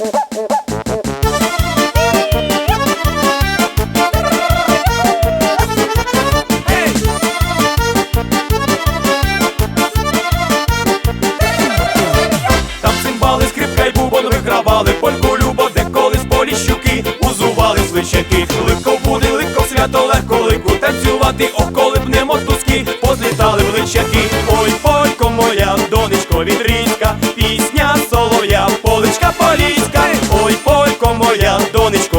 Там цимбали, скрипка бубон вигравали, польку любо, де колись поліщуки, узували свищаки, легко буде, легко свято, легко лику танцювати, ох, коли б не мотузки, позлітали в личаки.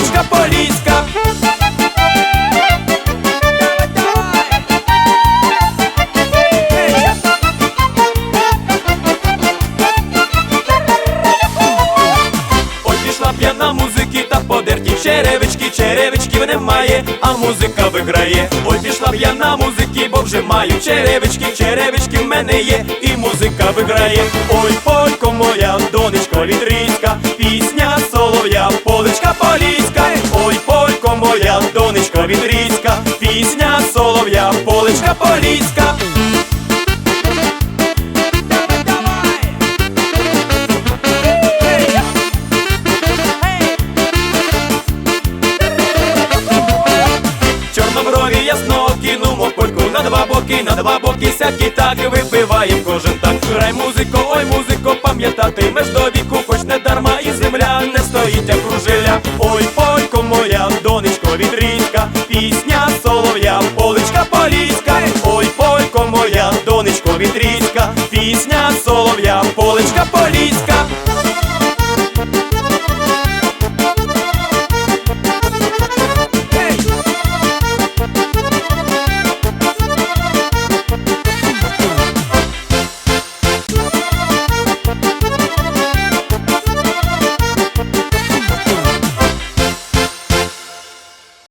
солов'я, поліська. Ой, пішла п'яна музики та подерті черевички, черевичків немає, а музика виграє. Ой, пішла п'яна музики, бо вже маю черевички, черевички в мене є, і музика виграє. Ой, полько моя, поліська. Чорноброві ясно кинумо польку на два боки, на два боки сякі так випиваєм кожен так. Грай музико, ой музико, пам'ятатимеш до віку, хоч не дарма і земля не стоїть, як кружиля. Ой, донечко вітріська, пісня солов'я, поличка поліська.